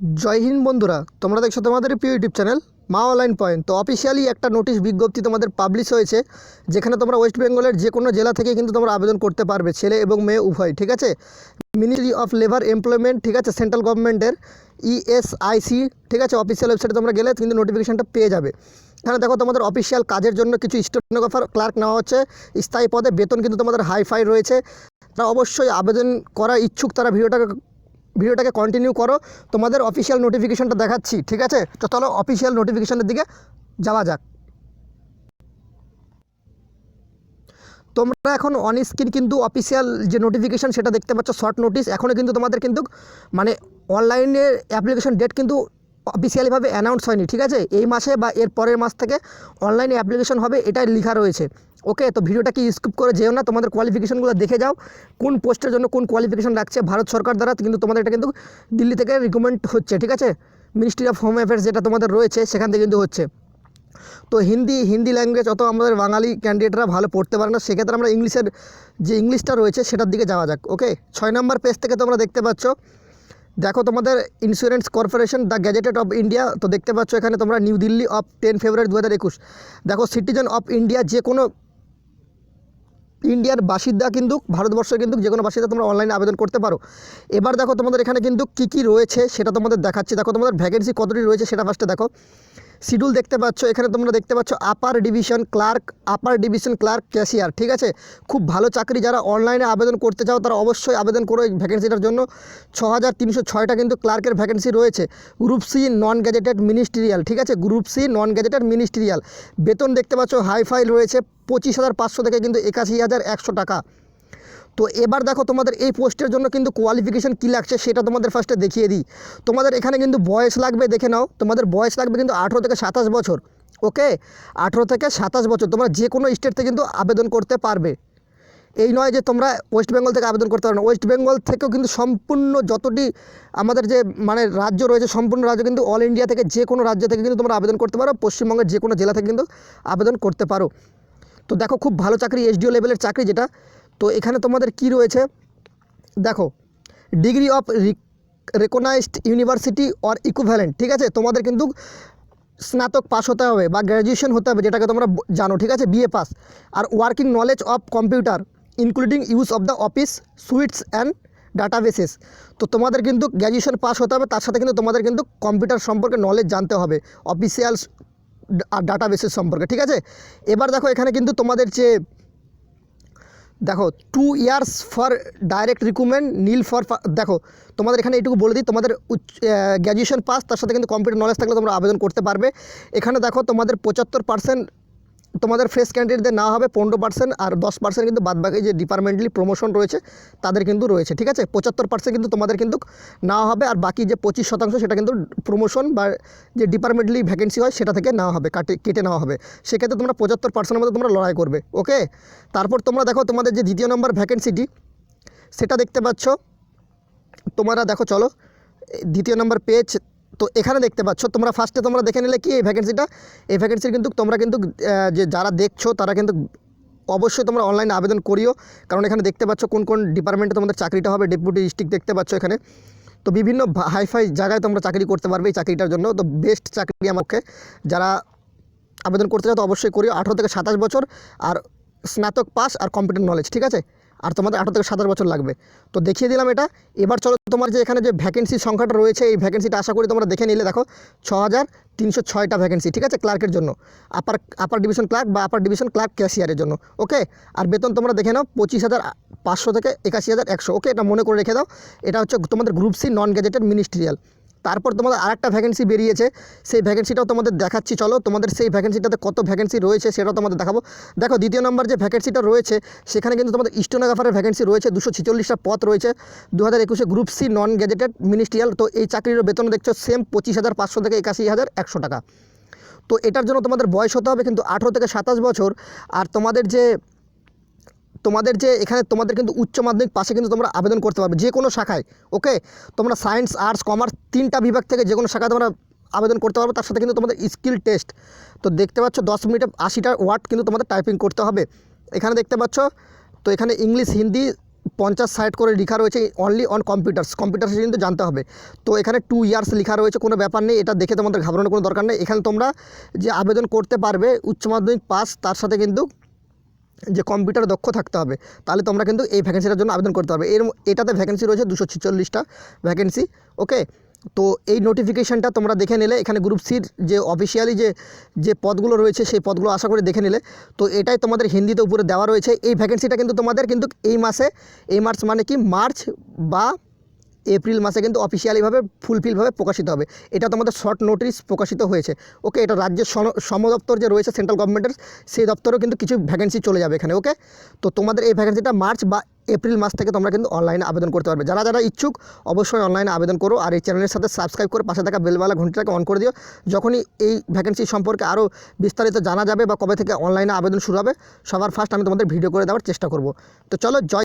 জয় হিন্দ বন্ধুরা, তোমরা দেখছ তোমাদের প্রিয় YouTube channel Maa online point. তো অফিসিয়ালি একটা নোটিশ বিজ্ঞপ্তি তোমাদের পাবলিশ হয়েছে, যেখানে তোমরা ওয়েস্ট বেঙ্গলের যে কোনো জেলা থেকে কিন্তু তোমরা আবেদন করতে পারবে, ছেলে এবং মেয়ে উভয়, ঠিক আছে? মিনিস্ট্রি অফ লেবার এমপ্লয়মেন্ট ঠিক আছে সেন্ট্রাল গভর্নমেন্টের ইএসআইসি ঠিক আছে অফিসিয়াল ওয়েবসাইটে তোমরা গেলে কিন্তু নোটিফিকেশনটা পেয়ে যাবে। এখানে দেখো তোমাদের অফিসিয়াল কাজের জন্য কিছু স্টেনোগ্রাফার ক্লার্ক নেওয়া হচ্ছে। স্থায়ী পদে বেতন কিন্তু তোমাদের হাইফাই রয়েছে। তারা অবশ্যই আবেদন করার ইচ্ছুক, তারা ভিডিওটাকে ভিডিওটাকে কন্টিনিউ করো। তোমাদের অফিসিয়াল নোটিফিকেশনটা দেখাচ্ছি, ঠিক আছে? তো চলো অফিসিয়াল নোটিফিকেশনের দিকে যাওয়া যাক। তোমরা এখন অন স্ক্রিন কিন্তু অফিসিয়াল যে নোটিফিকেশন সেটা দেখতে পাচ্ছ শর্ট নোটিশ এখনও কিন্তু তোমাদের কিন্তু মানে অনলাইনে অ্যাপ্লিকেশন ডেট কিন্তু অফিসিয়ালিভাবে অ্যানাউন্স হয়নি, ঠিক আছে? এই মাসে বা এর পরের মাস থেকে অনলাইনে অ্যাপ্লিকেশন হবে, এটাই লেখা রয়েছে। ওকে, তো ভিডিওটা কি স্কিপ করে যেও না, তোমাদের কোয়ালিফিকেশনগুলো দেখে যাও, কোন পোস্টের জন্য কোন কোয়ালিফিকেশন রাখছে ভারত সরকার দ্বারা, কিন্তু তোমাদের এটা কিন্তু দিল্লি থেকে রিকমেন্ড হচ্ছে, ঠিক আছে? মিনিস্ট্রি অফ হোম অ্যাফেয়ার্স যেটা তোমাদের রয়েছে, সেখান থেকে কিন্তু হচ্ছে। তো হিন্দি হিন্দি ল্যাঙ্গুয়েজ অত আমাদের বাঙালি ক্যান্ডিডেটরা ভালো পড়তে পারে না, সেক্ষেত্রে আমরা ইংলিশের, যে ইংলিশটা রয়েছে, সেটার দিকে যাওয়া যাক, ওকে? ছয় নম্বর পেজ থেকে তোমরা দেখতে পাচ্ছ, দেখো তোমাদের insurance corporation the gazetted of India তো দেখতে পাচ্ছ এখানে তোমরা New Delhi of ten February দু হাজার একুশ। দেখো সিটিজেন অফ ইন্ডিয়া যে কোনো ইন্ডিয়ার বাসিন্দা কিন্তু, ভারতবর্ষের কিন্তু যে কোনো বাসিন্দা তোমরা অনলাইনে আবেদন করতে পারো। এবার দেখো তোমাদের এখানে কিন্তু কী কী রয়েছে সেটা তোমাদের দেখাচ্ছি। দেখো তোমাদের ভ্যাকেন্সি কতটি রয়েছে সেটা ফার্স্টে দেখো। শিডিউল দেখতে পাচ্ছ, এখানে তোমরা দেখতে পাচ্ছ upper division clerk upper division clerk cashier ঠিক আছে? খুব ভালো চাকরি যারা অনলাইনে আবেদন করতে চাও, তারা অবশ্যই আবেদন করো এই ভ্যাকেন্সিটার জন্য। ছ হাজার তিনশো ছয়টা কিন্তু ক্লার্কের ভ্যাকেন্সি রয়েছে। Group C non gazetted ministerial ঠিক আছে? Group C non gazetted ministerial বেতন দেখতে পাচ্ছ হাই ফাই রয়েছে, পঁচিশ হাজার পাঁচশো থেকে কিন্তু একাশি হাজার একশো টাকা। তো এবার দেখো তোমাদের এই পোস্টের জন্য কিন্তু কোয়ালিফিকেশান কী লাগছে সেটা তোমাদের ফার্স্টে দেখিয়ে দিই। তোমাদের এখানে কিন্তু বয়স লাগবে, দেখে নাও, তোমাদের বয়স লাগবে কিন্তু আঠেরো থেকে সাতাশ বছর ওকে আঠেরো থেকে সাতাশ বছর, তোমরা যে কোনো স্টেট থেকে কিন্তু আবেদন করতে পারবে। এই নয় যে তোমরা ওয়েস্ট বেঙ্গল থেকে আবেদন করতে পারো না। ওয়েস্ট বেঙ্গল থেকেও কিন্তু সম্পূর্ণ যতটি আমাদের যে মানে রাজ্য রয়েছে, সম্পূর্ণ রাজ্য কিন্তু অল ইন্ডিয়া থেকে যে কোনো রাজ্য থেকে কিন্তু তোমরা আবেদন করতে পারো, পশ্চিমবঙ্গের যে কোনো জেলা থেকে কিন্তু আবেদন করতে পারো। তো দেখো, খুব ভালো চাকরি এসডিও লেভেলের চাকরি যেটা তো এখানে তোমাদের কি রয়েছে? দেখো, degree of recognised university or equivalent ঠিক আছে? তোমাদের কিন্তু স্নাতক পাস হতে হবে বা গ্র্যাজুয়েশন হতে হবে, যেটাকে তোমরা জানো, ঠিক আছে? BA pass R working knowledge of computer including use of the office suites and databases তো তোমাদের কিন্তু গ্র্যাজুয়েশন পাস হতে হবে, তার সাথে কিন্তু তোমাদের কিন্তু কম্পিউটার সম্পর্কে নলেজ জানতে হবে অফিসিয়াল আর ডাটাবেসেস সম্পর্কে, ঠিক আছে? এবার দেখো, এখানে কিন্তু তোমাদের যে দেখো two years for direct recruitment Neil for দেখো, তোমাদের এখানে এটুকু বলে দিই, তোমাদের উচ্চ গ্র্যাজুয়েশন পাস তার সাথে কিন্তু কম্পিউটার নলেজ থাকলে তোমরা আবেদন করতে পারবে। এখানে দেখো, তোমাদের পঁচাত্তর পার্সেন্ট তোমাদের ফ্রেশ ক্যান্ডিডেটদের না হবে, পনেরো পার্সেন্ট আর দশ পার্সেন্ট কিন্তু বাদবাকি যে ডিপার্টমেন্টালি প্রমোশন রয়েছে, তাদের কিন্তু রয়েছে, ঠিক আছে? পঁচাত্তর পার্সেন্ট কিন্তু তোমাদের কিন্তু নেওয়া হবে আর বাকি যে পঁচিশ শতাংশ, সেটা কিন্তু প্রমোশন বা যে ডিপার্টমেন্টালি ভ্যাকেন্সি হয়, সেটা থেকে নেওয়া হবে, কাটে, কেটে নেওয়া হবে। সেক্ষেত্রে তোমরা পঁচাত্তর পার্সেন্টের মধ্যে তোমরা লড়াই করবে ওকে তারপর তোমরা দেখো তোমাদের যে দ্বিতীয় নম্বর ভ্যাকেন্সিটি সেটা দেখতে পাচ্ছ। তোমরা দেখো, চলো দ্বিতীয় নম্বর পেজ তো এখানে দেখতে পাচ্ছ, তোমরা ফার্স্টে তোমরা দেখে নিলে কি এই ভ্যাকেন্সিটা এই ভ্যাকেন্সির কিন্তু তোমরা কিন্তু যে যারা দেখছ তারা কিন্তু অবশ্যই তোমরা অনলাইনে আবেদন করিও। কারণ এখানে দেখতে পাচ্ছ কোন কোন ডিপার্টমেন্টে তোমাদের চাকরিটা হবে ডেপুটি ডিস্ট্রিক্ট দেখতে পাচ্ছ এখানে। তো বিভিন্ন হাইফাই জায়গায় তোমরা চাকরি করতে পারবে এই চাকরিটার জন্য। তো বেস্ট চাকরি আমাকে যারা আবেদন করতে চাও তো অবশ্যই করিও। আঠেরো থেকে সাতাশ বছর আর স্নাতক পাস আর কম্পিউটার নলেজ ঠিক আছে? আর তোমাদের আঠারো থেকে সাতাশ বছর লাগবে। তো দেখিয়ে দিলাম এটা। এবার চলো তোমার যে এখানে যে ভ্যাকেন্সির সংখ্যাটা রয়েছে, এই ভ্যাকেন্সিটা আশা করি তোমরা দেখে নিলে। দেখো ছ হাজার তিনশো ছয়টা ভ্যাকেন্সি ঠিক আছে ক্লার্কের জন্য। আপার আপার ডিভিশন ক্লার্ক বা আপার ডিভিশন ক্লার্ক ক্যাশিয়ারের জন্য, ওকে? আর বেতন তোমরা দেখে নাও, পঁচিশ হাজার পাঁচশো থেকে একাশি হাজার একশো, ওকে? এটা মনে করে রেখে দাও। এটা হচ্ছে তোমাদের group C non gazetted ministerial তারপর তোমাদের আরেকটা ভ্যাকেন্সি বেরিয়েছে, সেই ভ্যাকেন্সিটাও তোমাদের দেখাচ্ছি, চলো তোমাদের সেই ভ্যাকেন্সিটাতে কত ভ্যাকেন্সি রয়েছে সেটাও তোমাদের দেখাবো। দেখো, দ্বিতীয় নম্বর যে ভ্যাকেন্সিটা রয়েছে, সেখানে কিন্তু তোমাদের স্টোনোগ্রাফারের ভ্যাকেন্সি রয়েছে, দুশো ছিচল্লিশটা পথ রয়েছে দু হাজার একুশে group C non gazetted ministerial তো এই চাকরির বেতন দেখছ সেম পঁচিশ হাজার পাঁচশো থেকে একাশি হাজার একশো টাকা। তো এটার জন্য তোমাদের বয়স হতে হবে কিন্তু আঠেরো থেকে সাতাশ বছর, আর তোমাদের যে তোমাদের যে এখানে তোমাদের কিন্তু উচ্চ মাধ্যমিক পাশে কিন্তু তোমরা আবেদন করতে পারবে যে কোনো শাখায় ওকে তোমরা সায়েন্স আর্টস কমার্স তিনটা বিভাগ থেকে যে কোনো শাখায় তোমরা আবেদন করতে পারবে, তার সাথে কিন্তু তোমাদের স্কিল টেস্ট তো দেখতে পাচ্ছ, দশ মিনিটে আশিটা ওয়ার্ড কিন্তু তোমাদের টাইপিং করতে হবে। এখানে দেখতে পাচ্ছ, তো এখানে ইংলিশ হিন্দি পঞ্চাশ সাইট করে লেখা রয়েছে অনলি অন কম্পিউটার্স কম্পিউটার্স কিন্তু জানতে হবে। তো এখানে টু ইয়ার্স লেখা রয়েছে, কোনো ব্যাপার নেই, এটা দেখে তোমাদের ঘাবড়ানোর কোনো দরকার নেই। এখানে তোমরা যে আবেদন করতে পারবে, উচ্চ মাধ্যমিক পাস তার সাথে কিন্তু যে কম্পিউটার দক্ষ থাকতে হবে, তাহলে তোমরা কিন্তু এই ভ্যাকেন্সিটার জন্য আবেদন করতে পারবে। এর এটাতে ভ্যাকেন্সি রয়েছে দুশো ছিচল্লিশটা ভ্যাকেন্সি ওকে তো এই নোটিফিকেশানটা তোমরা দেখে নিলে, এখানে গ্রুপ সির যে অফিসিয়ালি যে যে পদগুলো রয়েছে, সেই পদগুলো আশা করে দেখে নিলে। তো এটাই তোমাদের হিন্দিতে উপরে দেওয়া রয়েছে। এই ভ্যাকেন্সিটা কিন্তু তোমাদের কিন্তু এই মাসে, এই মার্চ মানে কি? মার্চ বা এপ্রিল মাসে কিন্তু অফিসিয়ালিভাবে ফুলফিলভাবে প্রকাশিত হবে। এটা তোমাদের শর্ট নোটিস প্রকাশিত হয়েছে। ওকে, এটা রাজ্যের সন- সম দপ্তর যে রয়েছে, সেন্ট্রাল গভর্নমেন্টের, সেই দপ্তরেও কিন্তু কিছু ভ্যাকেন্সি চলে যাবে এখানে, ওকে? তো তোমাদের এই ভ্যাকেন্সিটা মার্চ বা এপ্রিল মাস থেকে তোমরা কিন্তু অনলাইনে আবেদন করতে পারবে। যারা যারা ইচ্ছুক, অবশ্যই অনলাইনে আবেদন করো আর এই চ্যানেলের সাথে সাবস্ক্রাইব করে পাশে থাকা বেলওয়ালা ঘন্টিটাকে অন করে দিও। যখনই এই ভ্যাকেন্সি সম্পর্কে আরও বিস্তারিত জানা যাবে বা কবে থেকে অনলাইনে আবেদন শুরু হবে, সবার ফার্স্ট আমি তোমাদের ভিডিও করে দেওয়ার চেষ্টা করব। তো চলো, জয়